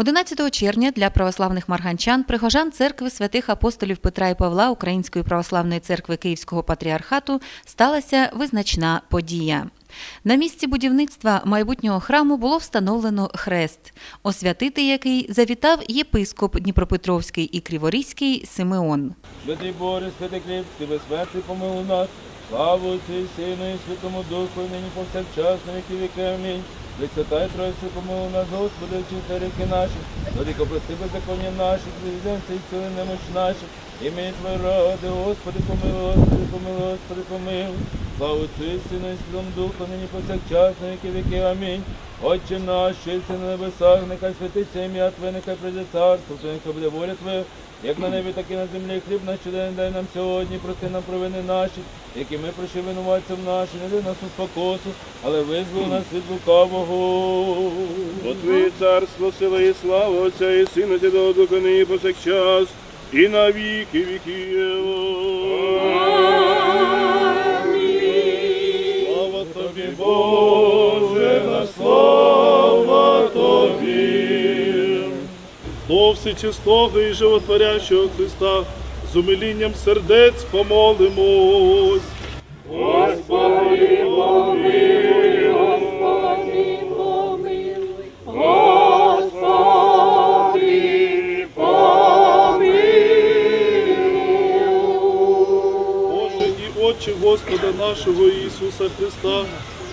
11 червня для православних марганчан, прихожан церкви святих апостолів Петра і Павла Української православної церкви Київського патріархату сталася визначна подія. На місці будівництва майбутнього храму було встановлено хрест, освятити який завітав єпископ Дніпропетровський і Криворізький Симеон. Святий Боже, святий кріп, ти безсмертний помилуй нас. Славу Отцю Сину і Святому Духу, нині повсякчас, на віки віки. Амінь. Пресвятай Тройці, помилуй нас, Господи, очисти ріки наші, Владико, прости беззаконня наші, президенці і сили немощ наші. Ім'я Твоє ради, Господи, помилуй, Господи, помилуй, Господи, помилуй. Славу Отцю і Сину і Святому Духу, нині повсякчас, на віки віки. Амінь. Отче наш, що на небесах, нехай святиться ім'я Твоє, нехай прийде царство, Твоє, нехай буде воля Твоя, як на небі, так і на землі. Хліб наш щоденний дай нам сьогодні, прости нам провини наші, які ми прощали винуватцям наші, не дай нас у спокосу, але визволи нас від лукавого. Бо Твоє царство, сила і слава Отця і Сина Святого Духа нині повсякчас, і на віки віків. До всечистого і животворящого Христа з умилінням сердець помолимось. Господи, помилуй, Господи, помилуй, Господи, Боже і Отче Господа нашого Ісуса Христа,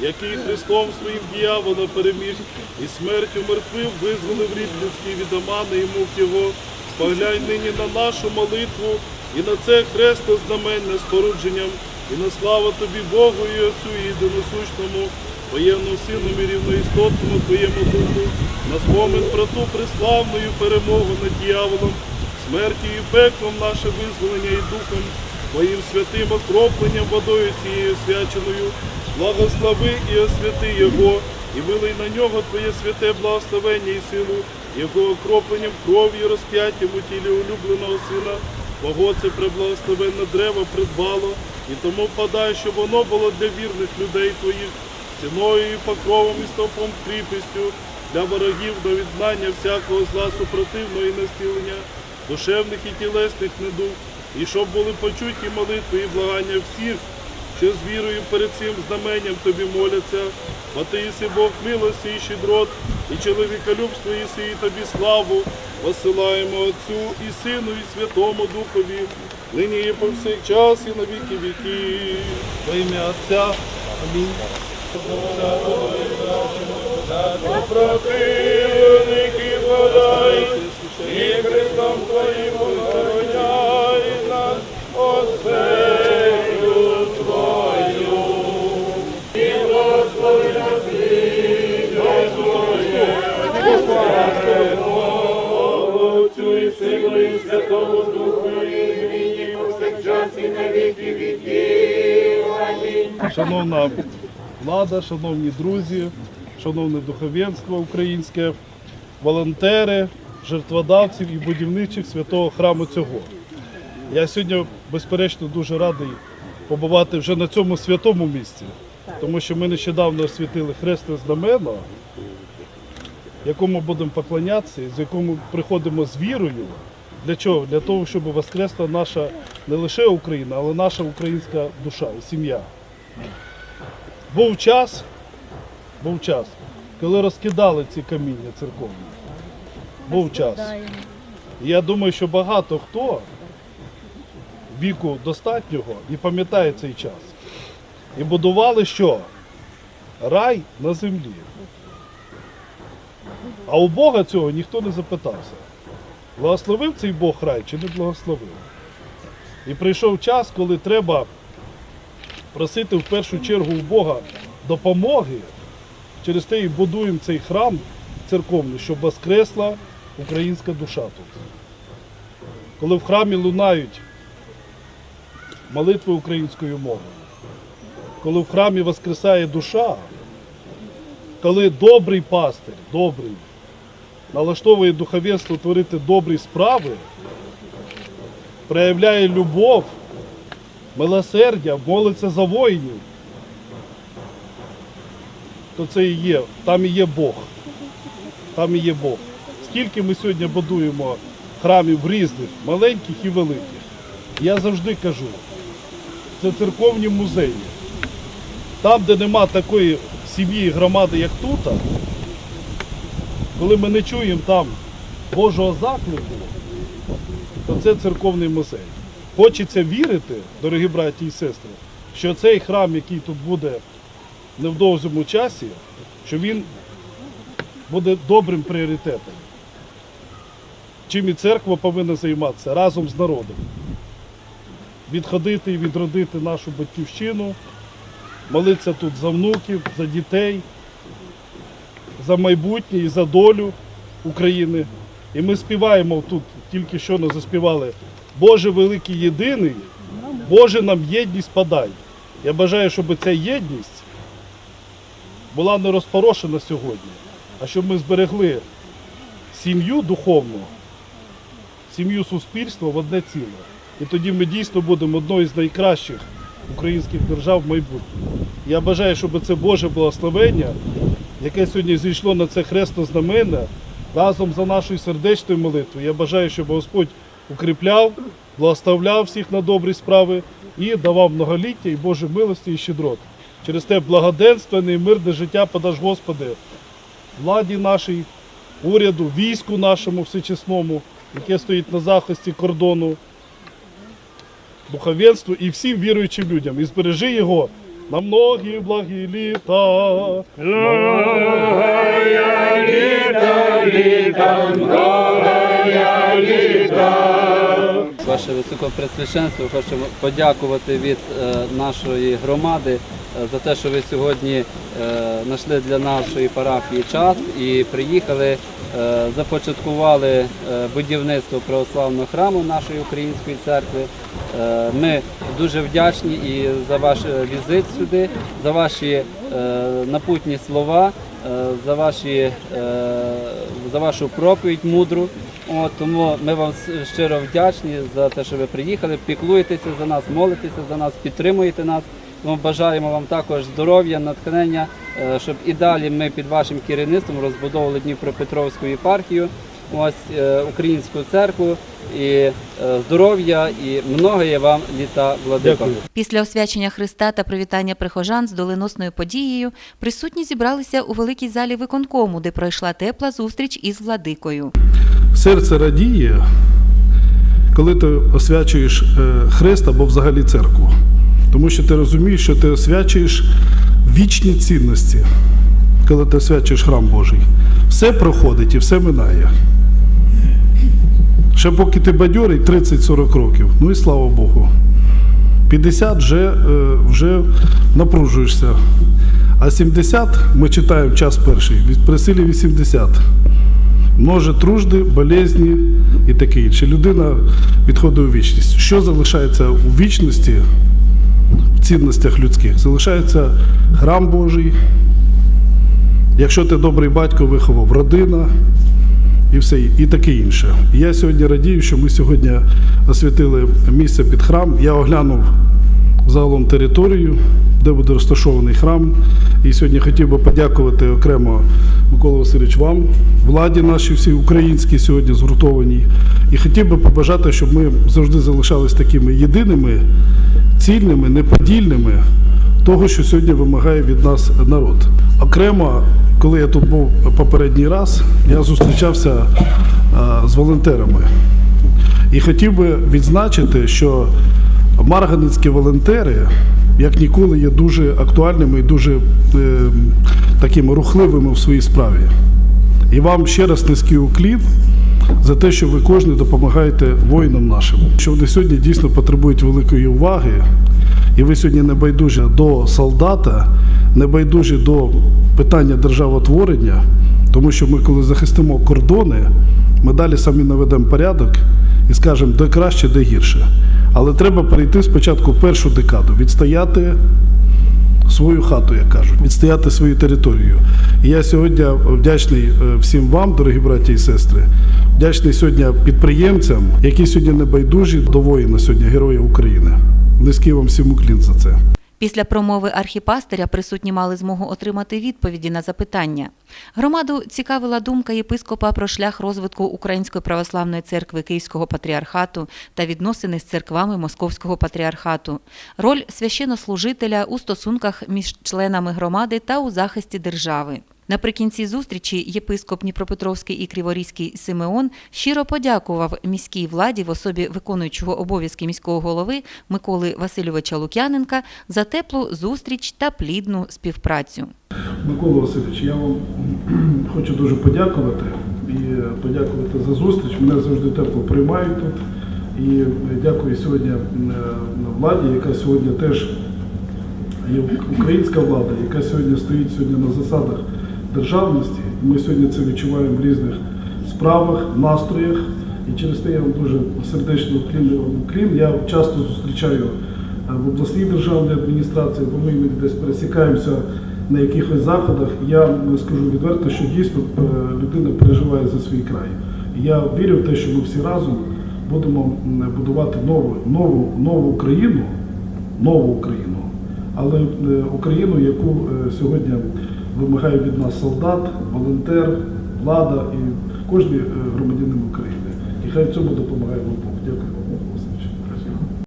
який Христом своїм діявола переміг і смертю мертвив визволив рід людський від омани і мук його, споглянь нині на нашу молитву і на це хресто знаменне спорудженням, і на славу Тобі Богу і Отцю і єдиносущному, воєнному сину і рівноістотному Твоєму духу, на спомин про ту преславною перемогу над діяволом, смертю і пеклом наше визволення і духом, Твоїм святим окропленням водою цією свяченою, благослови і освяти Його, і вилий на нього Твоє святе благословення і силу, Його окропленням кров'ю розп'яттям у тілі улюбленого Сина, Бого це преблагословенне древо придбало, і тому подай, щоб воно було для вірних людей Твоїх, ціною і покровом і стовпом кріпістю, для ворогів до відзнання всякого зла супротивного і настілення, душевних і тілесних недуг, і щоб були почуті молитви і благання всіх, що з вірою перед цим знаменням тобі моляться, бо ти єси Бог милості і щедрот, і чоловіколюбство єси і тобі славу, посилаємо Отцю і Сину, і Святому Духові, нині і повсякчас, і на віки віки. Во ім'я Отця. Амінь. Твоїм нас, оселю Шановна влада, шановні друзі, шановне духовенство українське, волонтери, жертводавців і будівничих святого храму цього. Я сьогодні, безперечно, дуже радий побувати вже на цьому святому місці, тому що ми нещодавно освятили хресне знамено, якому будемо поклонятися, з якому приходимо з вірою. Для чого? Для того, щоб воскресла наша не лише Україна, але наша українська душа сім'я. Був час, був час, коли розкидали ці каміння церковні. Був час. Я думаю, що багато хто віку достатнього і пам'ятає цей час. І будували що? Рай на землі. А у Бога цього ніхто не запитався. Благословив цей Бог рай чи не благословив? І прийшов час, коли треба просити в першу чергу у Бога допомоги. Через те і будуємо цей храм церковний, щоб воскресла українська душа тут. Коли в храмі лунають молитви українською мовою, коли в храмі воскресає душа, коли добрий пастир, добрий, налаштовує духовенство творити добрі справи, проявляє любов, милосердя, молиться за воїнів, то це і є, там і є Бог. Там і є Бог. скільки ми сьогодні будуємо храмів різних, маленьких і великих. Я завжди кажу, це церковні музеї. Там, де нема такої сім'ї і громади, як тут, коли ми не чуємо там Божого заклику, то це церковний музей. Хочеться вірити, дорогі браті і сестри, що цей храм, який тут буде в невдовзому часі, що він буде добрим пріоритетом. Чим і церква повинна займатися разом з народом. Відходити і відродити нашу батьківщину, молитися тут за внуків, за дітей, за майбутнє і за долю України. І ми співаємо тут, тільки що не заспівали. Боже великий єдиний, Боже нам єдність подай. Я бажаю, щоб ця єдність була не розпорошена сьогодні, а щоб ми зберегли сім'ю духовну, сім'ю суспільства в одне ціле. І тоді ми дійсно будемо одною з найкращих українських держав в майбутньому. Я бажаю, щоб це Боже благословення, яке сьогодні зійшло на це хресне знамення, разом за нашою сердечною молитвою. Я бажаю, щоб Господь укріпляв, благословляв всіх на добрі справи і давав многоліття і Боже милості і щедрот. Через те благоденственне і мирне життя подаш, Господи, владі нашій, уряду, війську нашому всечесному, яке стоїть на захисті кордону, духовенству і всім віруючим людям. І збережи його на многі благі літа. Ваше Високопресвященство, хочемо подякувати від е, нашої громади е, за те, що ви сьогодні е, знайшли для нашої парафії час і приїхали, започаткували будівництво православного храму нашої української церкви. Ми дуже вдячні і за ваш візит сюди, за ваші напутні слова, за ваші е, за вашу проповідь мудру. От, тому ми вам щиро вдячні за те, що ви приїхали, піклуєтеся за нас, молитеся за нас, підтримуєте нас. Тому бажаємо вам також здоров'я, натхнення, е, щоб і далі ми під вашим керівництвом розбудовували Дніпропетровську єпархію, ось е, українську церкву і е, здоров'я і многоє вам літа владико. Дякую. Після освячення Христа та привітання прихожан з доленосною подією присутні зібралися у великій залі виконкому, де пройшла тепла зустріч із владикою. Серце радіє, коли ти освячуєш е, хрест або взагалі церкву. Тому що ти розумієш, що ти освячуєш вічні цінності, коли ти освячуєш храм Божий. Все проходить і все минає. Ще поки ти бадьорий 30-40 років, ну і слава Богу. 50 вже, е, вже напружуєшся. А 70 ми читаємо час перший, при силі 80 може тружди, болезні і таке інше. Людина відходить у вічність. Що залишається у вічності, в цінностях людських? Залишається храм Божий. Якщо ти добрий батько виховав родина і все, і таке інше. І я сьогодні радію, що ми сьогодні освятили місце під храм. Я оглянув загалом територію, де буде розташований храм. І сьогодні хотів би подякувати окремо Микола Васильович вам, владі нашій всій українській сьогодні згуртованій. І хотів би побажати, щоб ми завжди залишались такими єдиними, цільними, неподільними того, що сьогодні вимагає від нас народ. Окремо, коли я тут був попередній раз, я зустрічався з волонтерами. І хотів би відзначити, що марганецькі волонтери, як ніколи, є дуже актуальними і дуже е, такими рухливими в своїй справі. І вам ще раз низький уклін за те, що ви кожен допомагаєте воїнам нашим. Що вони сьогодні дійсно потребують великої уваги, і ви сьогодні не байдужі до солдата, не байдужі до питання державотворення, тому що ми, коли захистимо кордони, ми далі самі наведемо порядок і скажемо, де краще, де гірше. Але треба перейти спочатку першу декаду, відстояти свою хату, як кажуть, відстояти свою територію. І я сьогодні вдячний е, всім вам, дорогі браті і сестри, вдячний сьогодні підприємцям, які сьогодні не байдужі до воїна сьогодні, Героя України. Низький вам всім уклін за це. Після промови архіпастиря присутні мали змогу отримати відповіді на запитання. Громаду цікавила думка єпископа про шлях розвитку Української православної церкви Київського патріархату та відносини з церквами Московського патріархату, роль священнослужителя у стосунках між членами громади та у захисті держави. Наприкінці зустрічі єпископ Дніпропетровський і Криворізький Симеон щиро подякував міській владі в особі виконуючого обов'язки міського голови Миколи Васильовича Лук'яненка за теплу зустріч та плідну співпрацю. Микола Васильович, я вам хочу дуже подякувати і подякувати за зустріч. Мене завжди тепло приймають тут. І дякую сьогодні е, владі, яка сьогодні теж є українська влада, яка сьогодні стоїть сьогодні на засадах державності. Ми сьогодні це відчуваємо в різних справах, настроях. І через те я вам дуже сердечно вклін. Я часто зустрічаю е, в обласній державній адміністрації, бо ми десь пересікаємося на якихось заходах. Я скажу відверто, що дійсно е, людина переживає за свій край. Я вірю в те, що ми всі разом будемо будувати нову, нову, нову Україну, нову Україну, але е, Україну, яку сьогодні вимагає від нас солдат, волонтер, влада і кожен громадянин України. І хай в цьому допомагає Бог. Дякую.